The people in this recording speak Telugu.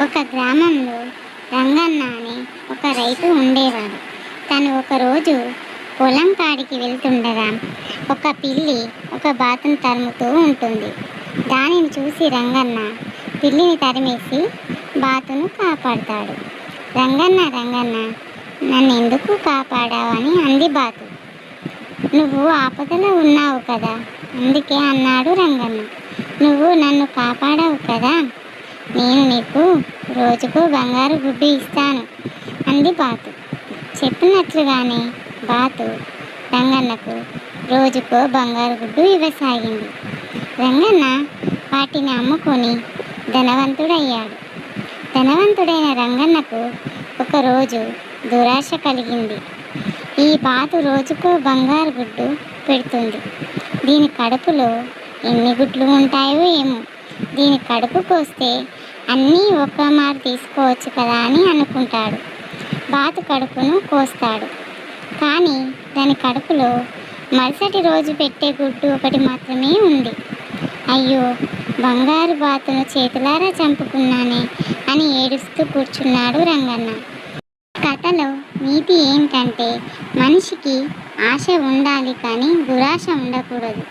ఒక గ్రామంలో రంగన్న అని ఒక రైతు ఉండేవాడు. తను ఒకరోజు పొలం కాడికి వెళ్తుండగా ఒక పిల్లి ఒక బాతును తరుముతూ ఉంటుంది. దానిని చూసి రంగన్న పిల్లిని తరిమేసి బాతును కాపాడతాడు. రంగన్న రంగన్న నన్ను ఎందుకు కాపాడావని అంది బాతు. నువ్వు ఆపదలో ఉన్నావు కదా అందుకే అన్నాడు రంగన్న. నువ్వు నన్ను కాపాడావు కదా? రోజుకు బంగారు గుడ్డు ఇస్తాను అంది బాతు. చెప్పినట్లుగానే బాతు రంగన్నకు రోజుకో బంగారు గుడ్డు ఇవ్వసాగింది. రంగన్న వాటిని అమ్ముకొని ధనవంతుడయ్యాడు. ధనవంతుడైన రంగన్నకు ఒకరోజు దురాశ కలిగింది. ఈ బాతు రోజుకో బంగారు గుడ్డు పెడుతుంది. దీని కడుపులో ఎన్ని గుడ్లు ఉంటాయో ఏమో. దీని కడుపు కోస్తే అన్నీ ఒక్క మారు తీసుకోవచ్చు కదా అని అనుకుంటాడు. బాతు కడుపును కోస్తాడు. కానీ దాని కడుపులో మరుసటి రోజు పెట్టే గుడ్డు ఒకటి మాత్రమే ఉంది. అయ్యో బంగారు బాతును చేతులారా చంపుకున్నానే అని ఏడుస్తూ కూర్చున్నాడు రంగన్న. కథలో నీతి ఏంటంటే మనిషికి ఆశ ఉండాలి కానీ దురాశ ఉండకూడదు.